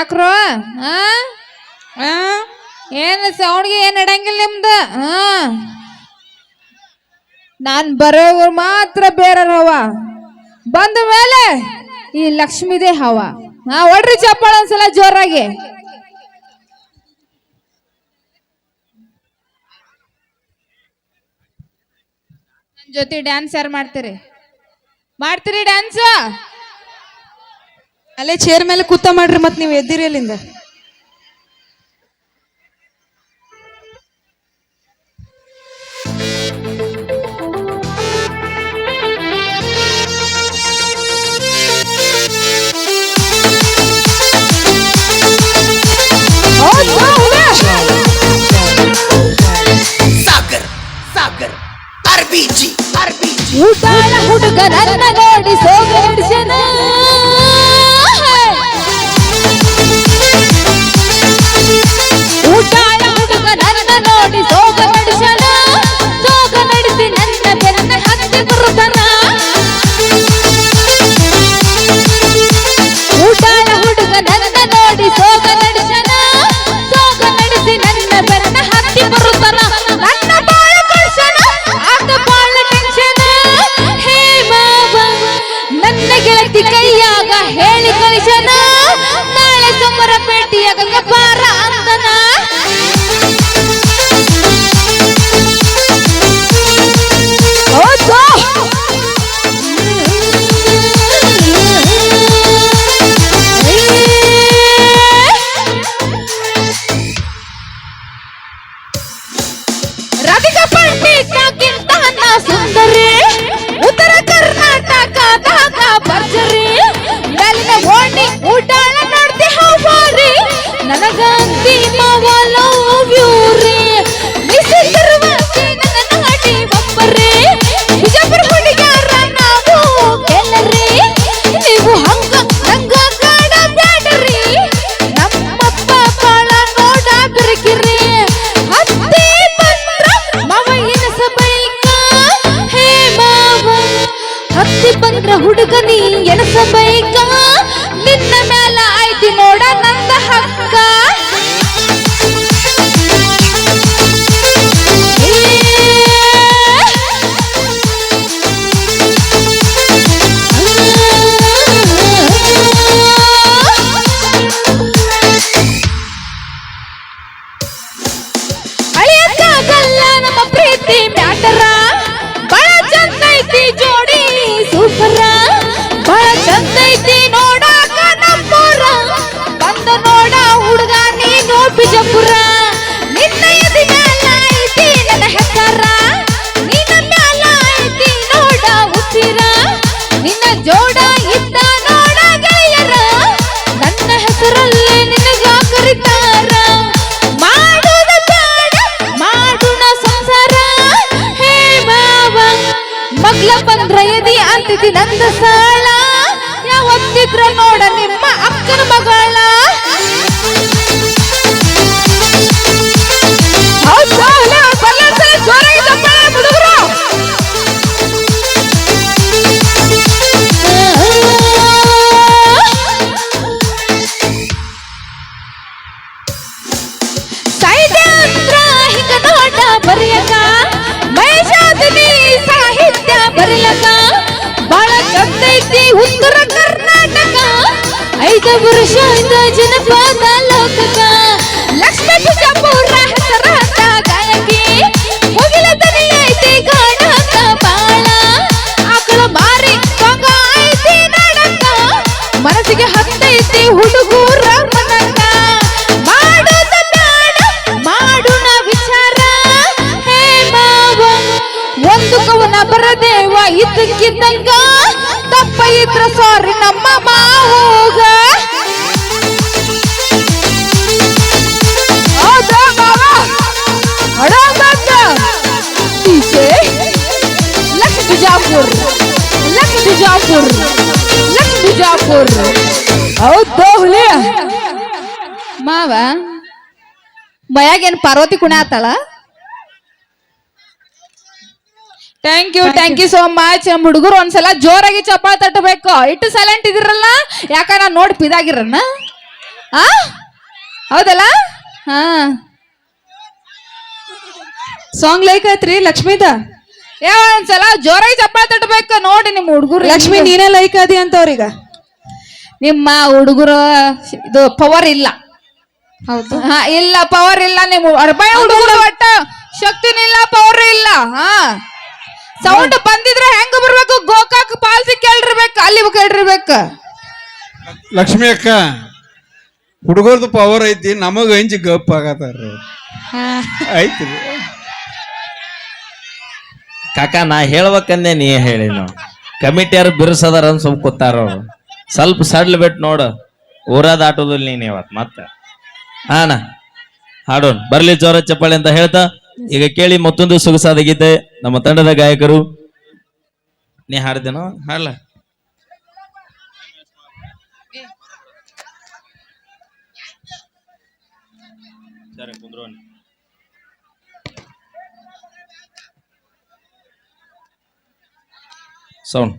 ಯಾಕ್ರೋ? ಆ? ಏನ್ ಸೌಂಡ್ಗೆ ಏನು ಇಡಂಗಿಲ್ಲ ನಿಮ್ದು? ಹಾ ನಾನು ಬರೋವ್ರು ಮಾತ್ರ ಬೇರೆ ಹವ. ಬಂದ ಮೇಲೆ ಈ ಲಕ್ಷ್ಮೀದೇ ಹವ. ಹಾ ಒಡ್ರಿ ಚಪ್ಪಾಳ ಒಂದ್ಸಲ ಜೋರಾಗಿ. ಜೊತೆ ಡ್ಯಾನ್ಸ್ ಯಾರು ಮಾಡ್ತೀರಿ? ಮಾಡ್ತೀರಿ ಡ್ಯಾನ್ಸ್ ಅಲ್ಲೇ ಚೇರ್ ಮೇಲೆ ಕೂತ ಮಾಡ್ರಿ ಮತ್ತೆ ನೀವು ಎದ್ದಿರಿ ಅಲ್ಲಿಂದ ಸಾಗರ್ ಸಾಗರ್ ಅರ್ಬಿಜಿ ಅರ್ಬಿಜಿ ಊಟಾಳ ಹುಡುಗರನ್ನ ಭರ್ಜರಿ. ಮೇಲಿನ ಓಣಿ ಊಟ ನೋಡ್ತಿ ನನಗಂತಿ ಆಯ್ತ ಜನಪದ ಲೋಕಕ. ಲಕ್ಷ್ಮೀ ಹತ್ತೈತಿ ಹುಡುಗೂರ ಮನಕ ಮಾಡೋದ ಬೇಡ ಮಾಡುನ ವಿಚಾರ. ಹೇ ಮಾವ ಬರದೇವ, ಇದ್ದಕ್ಕಿದ್ದಂಗ. ತಪ್ಪ ಇದ್ರ ಸಾರಿ ನಮ್ಮ ಮಾವೋಗ ಬಿಜಾಪುರ್ ಲಕ್ಷ್ಮೀ ಬಿಜಾಪುರ್ ಲಕ್ಷ್ಮೀ ಬಿಜಾಪುರ್ ಹೌದು ಹುಲಿ ಮಾವ ಮಯಾಗೇನ್ ಪಾರ್ವತಿ ಕುಣ ಆತಾಳ? Thank you thank you so much ನಮ್ಮ ಹುಡುಗರು ಒಂದ್ಸಲ ಜೋರಾಗಿ ಚಪ್ಪಾಳ ತಟ್ಟಬೇಕು. ಇಟ್ಟು ಸೈಲೆಂಟ್ ಇದಿರಲ್ಲ ಯಾಕಂದ್ರೆ ನೋಡಿ ಪಿದಾಗಿರನ್ನ? ಆ? ಹೌದಲ್ಲ? ಹಾ. ಸಾಂಗ್ ಲೈಕ್ ಆಯ್ತ್ರಿ ಲಕ್ಷ್ಮೀದ? ಏ ಒಂದ್ಸಲ ಜೋರಾಗಿ ಚಪ್ಪಾಳೆ ತಟ್ಟಬೇಕು. ನೋಡಿ ನಿಮ್ಮ ಹುಡುಗರು ಲಕ್ಷ್ಮಿ ನೀನೇ ಲೈಕ್ ಆದಿ ಅಂತವ್ರೀಗ? ನಿಮ್ಮ ಹುಡುಗರು ಇದು ಪವರ್ ಇಲ್ಲ. ಹೌದು. ಹಾ ಇಲ್ಲ ಪವರ್ ಇಲ್ಲ ನಿಮ್ಮ ಅರ್ಬಾಯ ಹುಡುಗರು ಒಟ್ಟ ಶಕ್ತಿನೂ ಇಲ್ಲ ಪವರ್ ಇಲ್ಲ. ಹಾ. ಸೌಂಡ್ ಬಂದಿದ್ರೆ ಹೆಂಗ ಬರ್ಬೇಕು? ಗೋಕಾಕ್ ಪಾಲ್ಸಿ ಕೇಳಿರ್ಬೇಕು ಅಲ್ಲಿ ಕೇಳಿರ್ಬೇಕು. ಲಕ್ಷ್ಮಿ ಅಕ್ಕ ಹುಡುಗರ್ದು ಪವರ್ ಐತಿ ನಮಗ ಹಂಚಿ ಗಪ್ ಆಗತ್ತಾರ ಐತಿ ಕಾಕ, ನಾ ಹೇಳ್ಬೇಕಂದೆ ನೀ ಹೇಳಿ ನಾವು. ಕಮಿಟಿಯವ್ರು ಬಿರ್ಸದಾರ ಸುಮ್ ಕೂತಾರ ಅವ್ರು. ಸ್ವಲ್ಪ ಸಡ್ಲ್ ಬಿಟ್ಟು ನೋಡು. ಊರ ದಾಟೋದಿಲ್ಲ ನೀನ್ ಇವತ್ ಮತ್ತೆ. ಹಾಣ ಹಾಡೋಣ. ಬರ್ಲಿ ಜೋರ ಚಪ್ಪಾಳೆ ಅಂತ ಹೇಳ್ತಾ. ಈಗ ಕೇಳಿ ಮತ್ತೊಂದು ಸೊಗಸಾದ ಗೀತೆ. ನಮ್ಮ ತಂಡದ ಗಾಯಕರು. ನೀ ಹಾಡ್ದೇನೋ? ಹಾಡ್ಲ. ಸರಿ ಕುಂದ್ರೋಣ ಸೌಂಡ್